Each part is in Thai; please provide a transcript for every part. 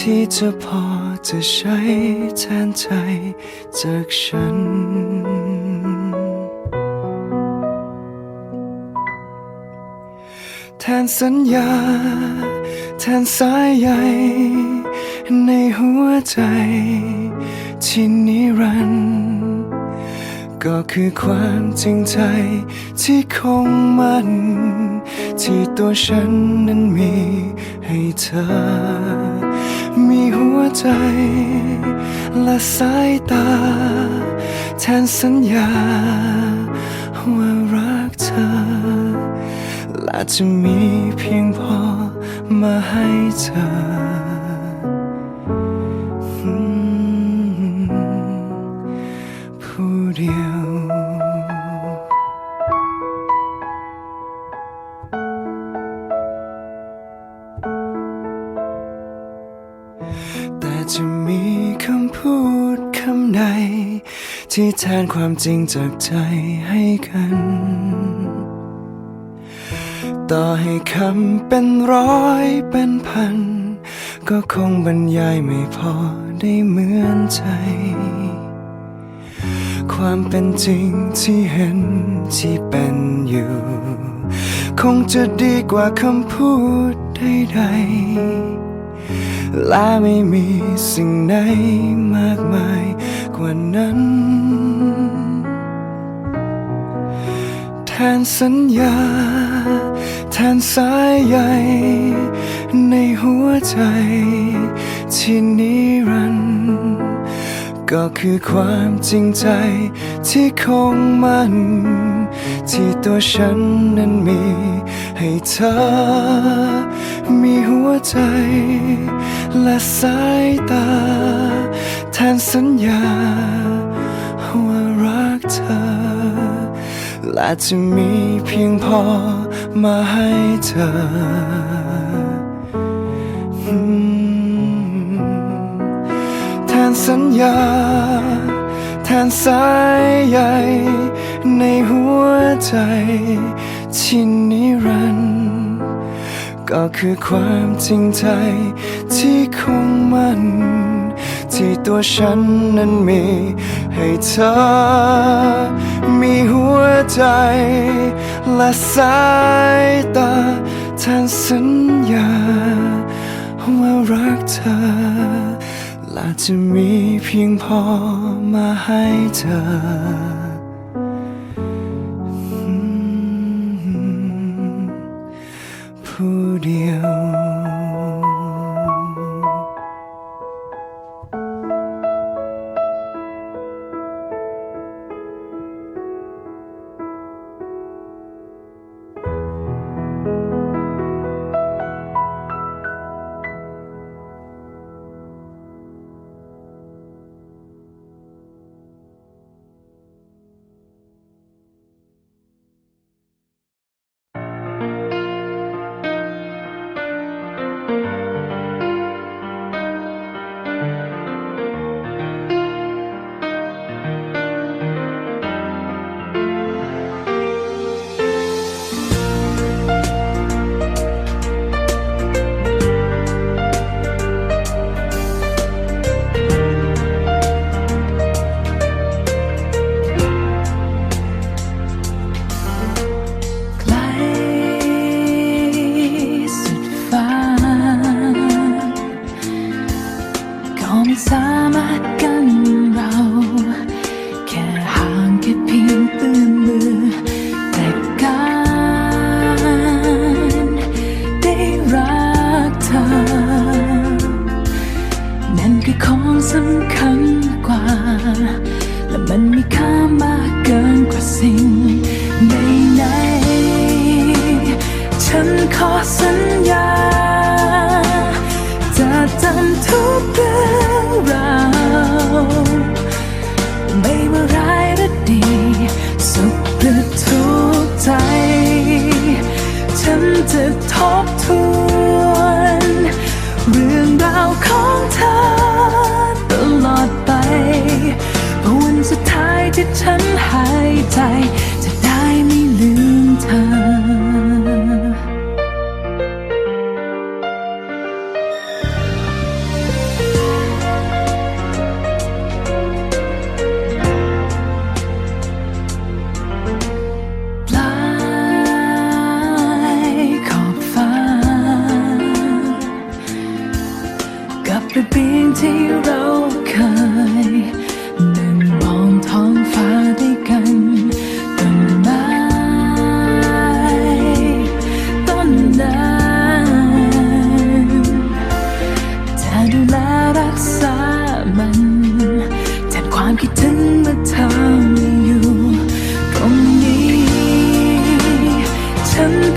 ที่จะพอจะใช้แทนใจจากฉัน แทนสัญญา แทนสายใยในหัวใจที่นิรันดร์ก็คือความจริงใจที่คงมั่นที่ตัวฉันนั้นมีให้เธอ มีหัวใจ และสายตา แทนสัญญา ว่ารักเธอ และจะมีเพียงพอมาให้เธอ ที่แทนความจริงจากใจให้กัน ต่อให้คำเป็นร้อยเป็นพัน ก็คงบรรยายไม่พอได้เหมือนใจ ความเป็นจริงที่เห็นที่เป็นอยู่ คงจะดีกว่าคำพูดใดๆและไม่มีสิ่งไหนมากมาย กว่านั้น แทนสัญญา แทนสายใยในหัวใจที่นิรันดร์ ก็คือความจริงใจที่คงมันที่ตัวฉันนั้นมี ให้เธอ มีหัวใจ และสายตา แทนสัญญา ว่ารักเธอ และจะมีเพียงพอมาให้เธอ สัญญา แทนสายใยในหัวใจที่นิรันดร์ก็คือความจริงใจที่คงมั่นที่ตัวฉันนั้นมีให้เธอ มีหัวใจ และสายตาแทนสัญญาว่ารักเธอ และจะมีเพียงพอมาให้เธอ tossing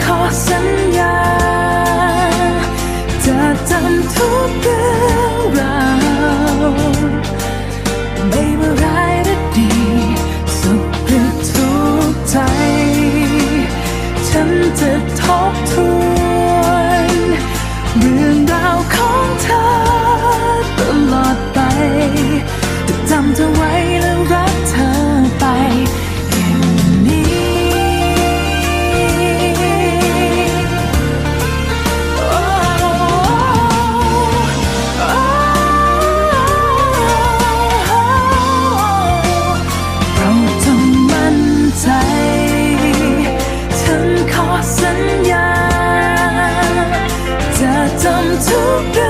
ขอสัญญา จะทำทุกเรื่องราวไม่ว่าร้ายหรืดี สุขหรือทุกข์ใจ ฉันจะทบทวน เรื่องราวของเธอ สัญญาจะทำทุกอย่าง